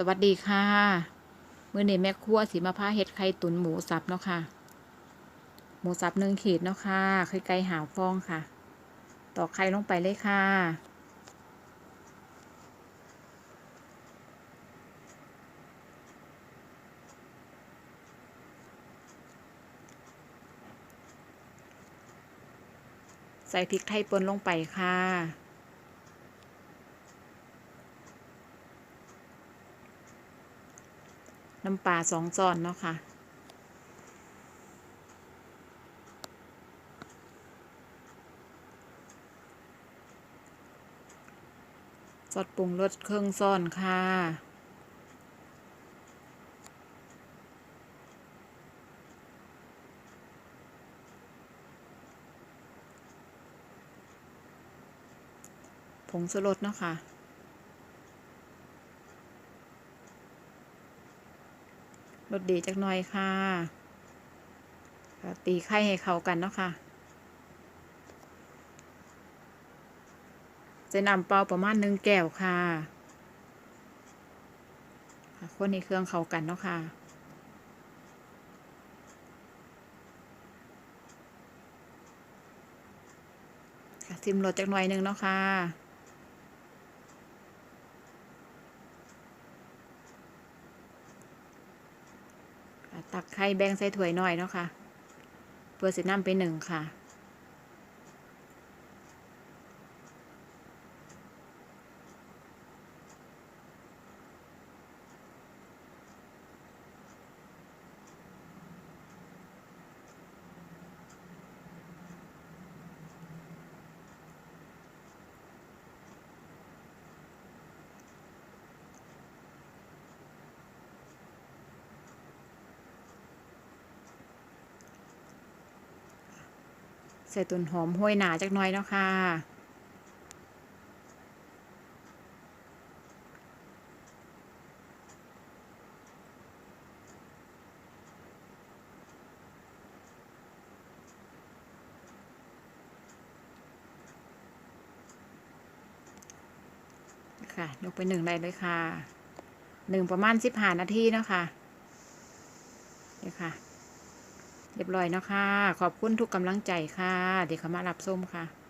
สวัสดีค่ะ มื้อนี้แม่ครัวสิมาพ้าเฮ็ดไข่ตุ๋นหมูสับเนาะค่ะ หมูสับหนึ่งขีดเนาะค่ะไข่ไก่หาวฟองค่ะตอกไข่ลงไปเลยค่ะ ใส่พริกไทยป่นลงไปค่ะ น้ำปลาสองช้อนเนาะค่ะ ซอสปรุงรสเครื่องซ่อนค่ะผงชูรสเนาะค่ะ รสดีจักหน่อยค่ะตีไข่ให้เข้ากันเนาะค่ะใส่น้ำเปล่าประมาณหนึ่งแก้วค่ะค่ะคนในเครื่องเข้ากันเนาะค่ะ ค่ะซิมรสจักหน่อยหนึ่งเนาะค่ะ ตักไข่แบ่งใส่ถ้วยหน่อยเนาะค่ะ เพื่อสิน้ำไปหนึ่งค่ะ ใส่ตุนหอมห้วยหนาจักน่อยเนาะค่ะ ค่ะยกไปหนึ่งได้เลยค่ะหนึ่งประมาณสิบห้านาทีเนาะค่ะเดี๋ยวค่ะ เรียบร้อยนะค่ะขอบคุณทุกกำลังใจค่ะ เดี๋ยวเขามารับส้มค่ะ